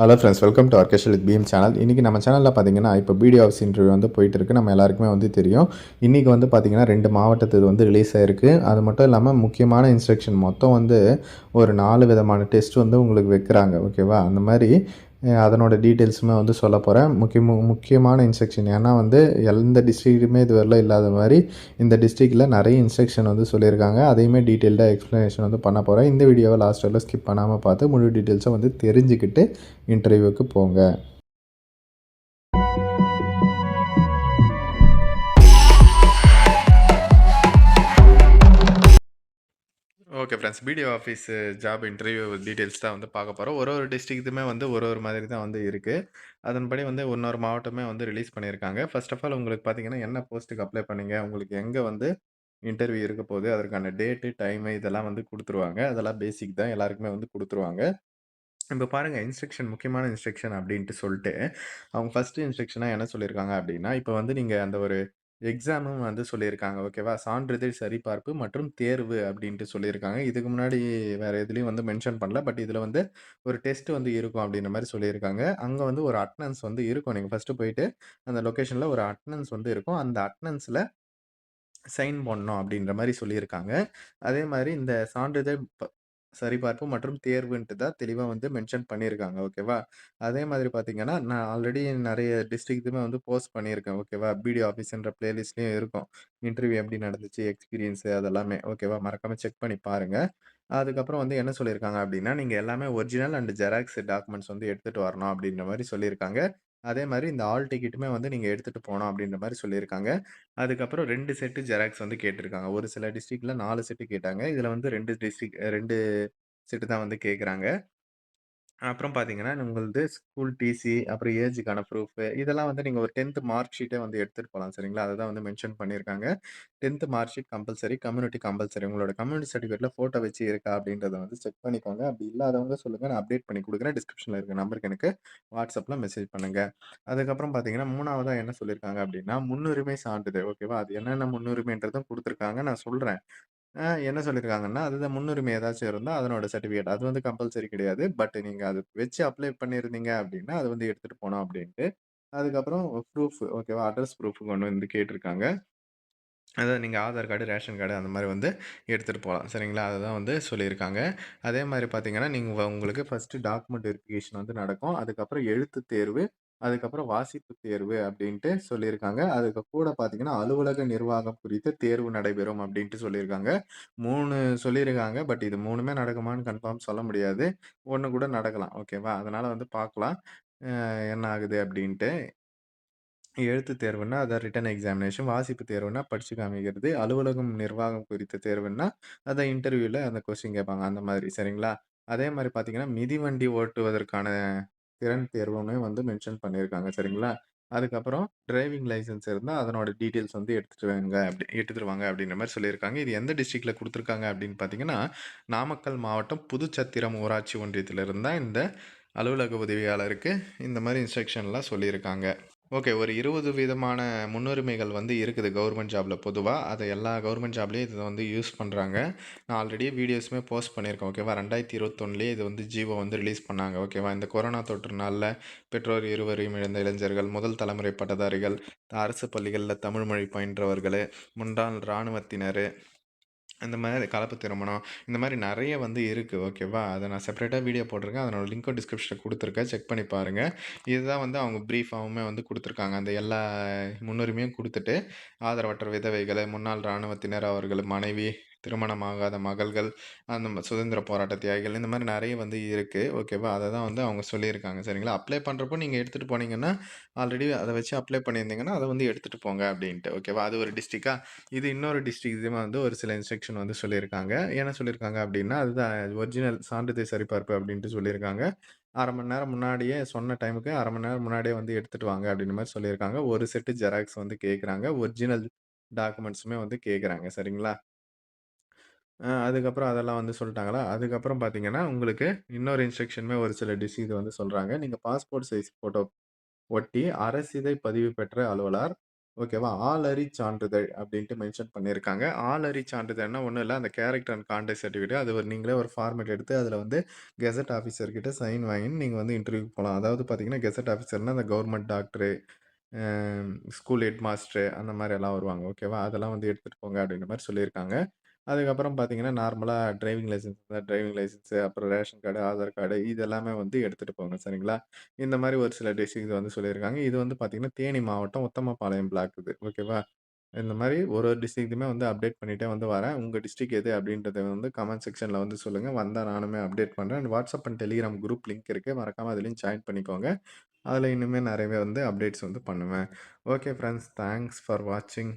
Hello friends welcome to ஆர்கேஷல் with PM channel இன்றைக்கி நம்ம சேனலில் பார்த்தீங்கன்னா இப்போ பிடிஓ ஆஃபீஸ் இன்டர்வியூ வந்து போயிட்டுருக்கு நம்ம எல்லாருக்குமே வந்து தெரியும். இன்றைக்கி வந்து பார்த்திங்கன்னா ரெண்டு மாவட்டத்து வந்து ரிலீஸ் ஆயிருக்கு. அது மட்டும் இல்லாமல் முக்கியமான இன்ஸ்ட்ரக்ஷன் மொத்தம் வந்து ஒரு நாலு விதமான டெஸ்ட் வந்து உங்களுக்கு வைக்கிறாங்க. ஓகேவா அந்த மாதிரி அதனோட டீட்டெயில்ஸுமே வந்து சொல்ல போகிறேன் முக்கிய மு- முக்கியமான இன்ஸ்ட்ரக்ஷன் ஏன்னா வந்து எந்த டிஸ்ட்ரிக்ட்டுமே இது வரல இல்லாத மாதிரி இந்த டிஸ்ட்ரிக்டில் நிறைய இன்ஸ்ட்ரக்ஷன் வந்து சொல்லியிருக்காங்க. அதையுமே டீட்டெயில்டாக எக்ஸ்ப்ளனேஷன் வந்து பண்ண போகிறேன் இந்த வீடியோவை லாஸ்ட் வரல ஸ்கிப் பண்ணாமல் பார்த்து முழு டீட்டெயில்ஸை வந்து தெரிஞ்சுக்கிட்டு இன்டர்வியூவுக்கு போங்க. Okay friends BDO office job interview details தான் வந்து பார்க்க போகிறோம் ஒரு ஒரு டிஸ்ட்ரிக்ட்டுமே வந்து ஒரு ஒரு மாதிரி தான் வந்து இருக்குது அதன்படி வந்து இன்னொரு மாவட்டமே வந்து ரிலீஸ் பண்ணியிருக்காங்க. ஃபர்ஸ்ட் ஆஃப் ஆல் உங்களுக்கு பார்த்தீங்கன்னா என்ன போஸ்ட்டுக்கு அப்ளை பண்ணீங்க? உங்களுக்கு எங்கே வந்து இன்டர்வியூ இருக்க போகுது? அதற்கான டேட்டு டைமு இதெல்லாம் வந்து கொடுத்துருவாங்க. அதெல்லாம் பேசிக் தான். எல்லாருக்குமே வந்து கொடுத்துருவாங்க. இப்போ பாருங்கள் இன்ஸ்ட்ரக்ஷன் முக்கியமான இன்ஸ்ட்ரக்ஷன் அப்படின்ட்டு சொல்லிட்டு அவங்க ஃபஸ்ட்டு இன்ஸ்ட்ரக்ஷனாக என்ன சொல்லியிருக்காங்க அப்படின்னா இப்போ வந்து நீங்கள் அந்த ஒரு எக்ஸாமும் வந்து சொல்லியிருக்காங்க. ஓகேவா? சான்றிதழ் சரிபார்ப்பு மற்றும் தேர்வு அப்படின்ட்டு சொல்லியிருக்காங்க. இதுக்கு முன்னாடி வேறு எதுலேயும் வந்து மென்ஷன் பண்ணல. பட் இதில் வந்து ஒரு டெஸ்ட் வந்து இருக்கும் அப்படின்ற மாதிரி சொல்லியிருக்காங்க. அங்கே வந்து ஒரு அட்னன்ஸ் வந்து இருக்கும். நீங்கள் ஃபஸ்ட்டு போயிட்டு அந்த லொக்கேஷனில் ஒரு அட்னன்ஸ் வந்து இருக்கும். அந்த அட்னன்ஸில் சைன் பண்ணோம் அப்படின்ற மாதிரி சொல்லியிருக்காங்க. அதே மாதிரி இந்த சான்றிதழ் ப- சரிபார்ப்பு மற்றும் தேர்வுன்ட்டு தான் தெளிவாக வந்து மென்ஷன் பண்ணியிருக்காங்க. ஓகேவா? அதே மாதிரி பார்த்தீங்கன்னா நான் ஆல்ரெடி நிறைய டிஸ்ட்ரிக்ட்டுமே வந்து போஸ்ட் பண்ணியிருக்கேன். ஓகேவா? பிடிஓ ஆஃபீஸ்ன்ற பிளேலிஸ்ட்லேயும் இருக்கும். இன்டர்வியூ எப்படி நடந்துச்சு? எக்ஸ்பீரியன்ஸு அதெல்லாமே. ஓகேவா? மறக்காமல் செக் பண்ணி பாருங்கள் அதுக்கப்புறம் வந்து என்ன சொல்லியிருக்காங்க அப்படின்னா நீங்கள் எல்லாமே ஒரிஜினல் அண்ட் ஜெராக்ஸ் டாக்குமெண்ட்ஸ் வந்து எடுத்துகிட்டு வரணும் அப்படின்ற மாதிரி சொல்லியிருக்காங்க. அதே மாதிரி இந்த ஆல் டிக்கெட்டுமே வந்து நீங்கள் எடுத்துகிட்டு போகணும் அப்படின்ற மாதிரி சொல்லியிருக்காங்க அதுக்கப்புறம் 2 செட்டு ஜெராக்ஸ் வந்து கேட்டிருக்காங்க. ஒரு சில டிஸ்ட்ரிக்ட்ல 4 செட்டு கேட்டாங்க. இதுல வந்து 2 டிஸ்ட்ரிக்ட் 2 செட்டு தான் வந்து கேட்குறாங்க. அப்புறம் பார்த்தீங்கன்னா, உங்களது ஸ்கூல் டிசி, அப்புறம் ஏஜுக்கான ப்ரூஃபு இதெல்லாம் வந்து நீங்க ஒரு 10த் மார்க் ஷீட்டே வந்து எடுத்துட்டு போலாம். சரிங்களா? அததான் வந்து மென்ஷன் பண்ணியிருக்காங்க. 10த் mark sheet compulsory, community compulsory. உங்களோட கம்யூனிட்டி சர்டிஃபிகேட்ல ஃபோட்டோ வச்சு இருக்கா அப்படின்றத வந்து செக் பண்ணிக்கோங்க. அப்படி இல்லாதவங்க சொல்லுங்க. நான் அப்டேட் பண்ணி குடுக்குறேன். டிஸ்கிரிப்ஷன்ல இருக்க நம்பருக்கு எனக்கு WhatsAppல மெசேஜ் பண்ணுங்க. அதுக்கப்புறம் பார்த்தீங்கன்னா, 3வதா என்ன சொல்லியிருக்காங்க அப்படின்னா, முன்னுரிமை சான்றிதழ். ஓகேவா? அது என்னென்ன முன்னுரிமைன்றதும் குடுத்துருக்காங்க. நான் சொல்றேன். என்ன சொல்லியிருக்காங்கன்னா, அதுதான் முன்னுரிமை ஏதாச்சும் இருந்தா அதனோட சர்டிஃபிகேட். அது வந்து கம்பல்சரி கிடையாது. பட் நீங்க அது வச்சு அப்ளை பண்ணியிருந்தீங்க அப்படின்னா, அது வந்து எடுத்துட்டு போணும் அப்படின்ட்டு. அதுக்கப்புறம் ப்ரூஃப் ஓகேவா? அட்ரஸ் ப்ரூஃப் கொண்டு வந்து கேட்டிருக்காங்க. அதாவது நீங்க ஆதார் கார்டு, ரேஷன் கார்டு அந்த மாரி வந்து எடுத்துட்டு போலாம். சரிங்களா? அததான் வந்து சொல்லியிருக்காங்க. அதே மாரி பார்த்தீங்கன்னா, நீங்க வ உங்களுக்கு ஃபர்ஸ்ட்டு டாக்குமெண்ட் வெரிஃபிகேஷன் வந்து நடக்கும். அதுக்கப்புறம் எழுத்துத் தேர்வு, அதுக்கப்புறம் வாசிப்பு தேர்வு அப்படின்ட்டு சொல்லியிருக்காங்க. அதுக்கு கூட பார்த்தீங்கன்னா, அலுவலக நிர்வாகம் குறித்த தேர்வு நடைபெறும் அப்படின்ட்டு சொல்லியிருக்காங்க. 3 சொல்லியிருக்காங்க. பட் இது 3மே நடக்குமான்னு கன்ஃபார்ம் சொல்ல முடியாது. 1 கூட நடக்கலாம். ஓகேவா? அதனால வந்து பார்க்கலாம். அ என்ன ஆகுது அப்படின்ட்டு. எழுத்துத் தேர்வுன்னா, அதான் ரிட்டன் எக்ஸாமினேஷன். வாசிப்பு தேர்வுன்னா படிச்சு காமிக்கிறது. அலுவலகம் நிர்வாகம் குறித்த தேர்வுன்னா, அதான் இன்டர்வியூல அந்த கொஸ்டின் கேட்பாங்க. அந்த மாதிரி சரிங்களா? அதே மாரி பார்த்தீங்கன்னா, மிதிவண்டி ஓட்டுவதற்கான திறன் தேர்வுன்னு வந்து மென்ஷன் பண்ணியிருக்காங்க. சரிங்களா? அதுக்கப்புறம் டிரைவிங் லைசன்ஸ் இருந்தால் அதனோட டீட்டெயில்ஸ் வந்து எடுத்துட்டு வாங்க அப்படி எடுத்துட்டு வாங்க அப்படின்ற மாதிரி சொல்லியிருக்காங்க. இது எந்த டிஸ்ட்ரிக்டில் கொடுத்துருக்காங்க அப்படின்னு பார்த்தீங்கன்னா, நாமக்கல் மாவட்டம் புதுச்சத்திரம் ஊராட்சி ஒன்றியத்திலிருந்தால் இந்த அலுவலக உதவியாளருக்கு இந்த மாதிரி இன்ஸ்ட்ரக்ஷன்லாம் சொல்லியிருக்காங்க. ஓகே. ஒரு 20 விதமான முன்னுரிமைகள் வந்து இருக்குது கவர்மெண்ட் ஜாப்ல பொதுவா. அத எல்லா கவர்மெண்ட் ஜாப்லயும் இத வந்து யூஸ் பண்றாங்க. நான் ஆல்ரெடி வீடியோஸுமே போஸ்ட் பண்ணியிருக்கேன். ஓகேவா? 2021லயே இது வந்து ஜீவோ வந்து ரிலீஸ் பண்ணாங்க. ஓகேவா? இந்த கொரோனா தொற்று பெற்றோர் இருவரையும் இழந்த இளைஞர்கள், முதல் தலைமுறை பட்டதாரிகள், அரசு பள்ளிகள்ல தமிழ் மொழி பயின்றவர்களு, முன்னாள் இராணுவத்தினரு, இந்த மாதிரி கலப்பு திருமணம், இந்த மாதிரி நிறைய வந்து இருக்குது ஓகேவா? அதை நான் செப்பரேட்டாக வீடியோ போட்டிருக்கேன். அதனோட லிங்க்கும் டிஸ்கிரிப்ஷனில் கொடுத்துருக்கேன் செக் பண்ணி பாருங்கள் இதுதான் வந்து அவங்க ப்ரீஃபாகவுமே வந்து கொடுத்துருக்காங்க அந்த எல்லா முன்னுரிமையும் கொடுத்துட்டு ஆதரவற்ற விதவைகளை முன்னாள் இராணுவத்தினர், அவர்கள் மனைவி, திருமணமாகாத மகள்கள், அந்த சுதந்திர போராட்ட தியாகிகள் இந்த மாதிரி நிறைய வந்து இருக்குது ஓகேவா? அதை தான் வந்து அவங்க சொல்லியிருக்காங்க. சரிங்களா? அப்ளை பண்ணுறப்போ நீங்கள் எடுத்துகிட்டு போனீங்கன்னா, ஆல்ரெடி அதை வச்சு அப்ளை பண்ணியிருந்தீங்கன்னா, அதை வந்து எடுத்துகிட்டு போங்க அப்படின்ட்டு. ஓகேவா? அது ஒரு டிஸ்ட்ரிக்டாக இது இன்னொரு டிஸ்ட்ரிக்ட் இதுமாக வந்து ஒரு சில இன்ஸ்ட்ரக்ஷன் வந்து சொல்லியிருக்காங்க. என்ன சொல்லியிருக்காங்க அப்படின்னா, அதுதான் ஒரிஜினல் சான்றிதழ் சரிபார்ப்பு அப்படின்ட்டு சொல்லியிருக்காங்க. அரை மணி நேரம் முன்னாடியே சொன்ன டைமுக்கு அரை மணி நேரம் முன்னாடியே வந்து எடுத்துகிட்டு வாங்க அப்படின்ற மாதிரி சொல்லியிருக்காங்க. ஒரு செட்டு ஜெராக்ஸ் வந்து கேட்குறாங்க. ஒரிஜினல் டாக்குமெண்ட்ஸுமே வந்து கேட்குறாங்க. சரிங்களா? அதுக்கப்புறம் அதெல்லாம் வந்து சொல்லிட்டாங்களா அதுக்கப்புறம் பார்த்தீங்கன்னா, உங்களுக்கு இன்னொரு இன்ஸ்ட்ரக்ஷனுமே ஒரு சில டிஸ்ட்ரிக்ட் வந்து சொல்றாங்க. நீங்க பாஸ்போர்ட் சைஸ் ஃபோட்டோ ஒட்டி அரசிதை பதிவு பெற்ற அலுவலர், ஓகேவா? ஆளறி சான்றிதழ் அப்படின்ட்டு மென்ஷன் பண்ணியிருக்காங்க. ஆளறி சான்றிதழ்னா ஒண்ணும் இல்ல. அந்த கேரக்டர் அண்ட் கான்டக்ட் சர்டிஃபிகேட் அது ஒரு நீங்களே ஒரு ஃபார்மேட் எடுத்து அதில வந்து கெசட் ஆஃபீசர் கிட்ட சைன் வாங்கின்னு நீங்க வந்து இன்டர்வியூக்கு போலாம். அதாவது பார்த்தீங்கன்னா, கெசட் ஆஃபீசர்னா அந்த கவர்மெண்ட் டாக்டரு, அ ஸ்கூல் ஹெட் மாஸ்டரு அந்த மாரி எல்லாம் வருவாங்க. ஓகேவா? அதெல்லாம் வந்து எடுத்துட்டு போங்க அப்படின்ற மாரி சொல்லியிருக்காங்க. அதுக்கப்புறம் பார்த்தீங்கன்னா, நார்மலா டிரைவிங் லைசென்ஸ் இருந்தா டிரைவிங் லைசென்ஸ், அப்புறம் ரேஷன் கார்டு, ஆதார் கார்டு இது எல்லாமே வந்து எடுத்துட்டு போங்க. சரிங்களா? இந்த மாரி ஒரு சில டிஸ்ட்ரிக்ட் வந்து சொல்லியிருக்காங்க. இது வந்து பார்த்தீங்கன்னா, தேனி மாவட்டம் உத்தமபாளையம் பிளாக் இது. ஓகேவா? இந்த மாரி ஒரு ஒரு டிஸ்ட்ரிக்ட்டுமே வந்து அப்டேட் பண்ணிட்டே வந்து வரேன். உங்க டிஸ்ட்ரிக்ட் எது அப்படின்றத வந்து கமெண்ட் செக்ஷன்ல வந்து சொல்லுங்க. வந்தா நானுமே அப்டேட் பண்றேன். And WhatsApp and Telegram group link இருக்கு. மறக்காம அதிலயும் ஜாயின் பண்ணிக்கோங்க. அதில் இன்னுமே நெறையவே வந்து அப்டேட்ஸ் வந்து பண்ணுவேன். Okay friends. தேங்க்ஸ் ஃபார் வாட்சிங்.